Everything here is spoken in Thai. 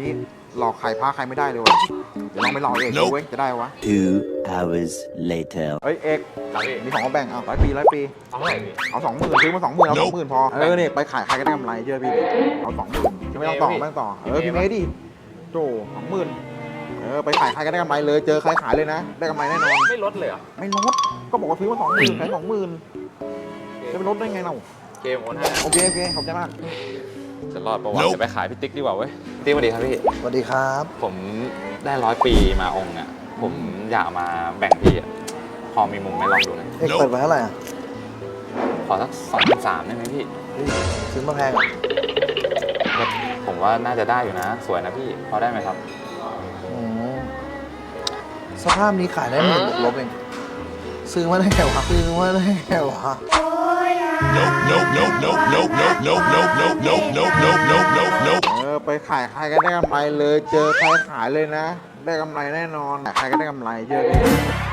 นี้หลอกขายพระใครไม่ได้เลยว่ะเดี๋ยวลองไปหลอกเอกดูเว้ยจะได้วะ Two hours later. เอ้ยเอกครับพี่มีของมาแบ่งเอาร้อยปีร้อยปีเอาเท่าไหร่พี่ เอาสองหมื่นซื้อมาสองหมื่นเอาสองหมื่นพอ เออเนี่ยไปขายใครก็ได้กำไรเชื่อพี่ดิเอาสองหมื่นไม่ต้องต่อไม่ต้องต่อ เออพี่เมย์ดิโจสองหมื่นเออไปขายใครก็ได้กำไรเลย เจอใครขายเลยนะ ได้กำไรแน่นอน ไม่ลดเลยเหรอไม่ลด ก็บอกว่าซื้อมาสองหมื่นขายสองหมื่นจะไปลดได้ไงเรา เกมโอนให้โอเคโอเคขอบใจมาก จะรอดประวัติจะไปขายพี่ติ๊กดีกว่าเว้ยพี่ติ๊กสวัสดีครับพี่ สวัสดีครับ ผมได้ร้อยปีมาองค์อะผมอยากมาแบ่งพี่อะพอมีมุมไหมลองดูหนะเอกเปิดไว้เท่าไหร่อะขอสักสองพันสามได้ไหมพี่เฮ้ยซื้อมาแพงอะก็ผมว่าน่าจะได้อยู่นะ สวยนะพี่พอได้ไหมครับอืมสภาพนี้ขายได้หมื่นบวกลบเอง ซื้อมาได้ไงวะซื้อมาได้ไงวะ Nope, nope, nope, nope, nope, nope, nope, nope, nope, nope, nope, nope, nope, nope, nope. เออ ไปขายใครก็ได้กำไรเลย เจอใครขายเลยนะ ได้กำไรแน่นอนขายใครก็ได้กำไรเชื่อพี่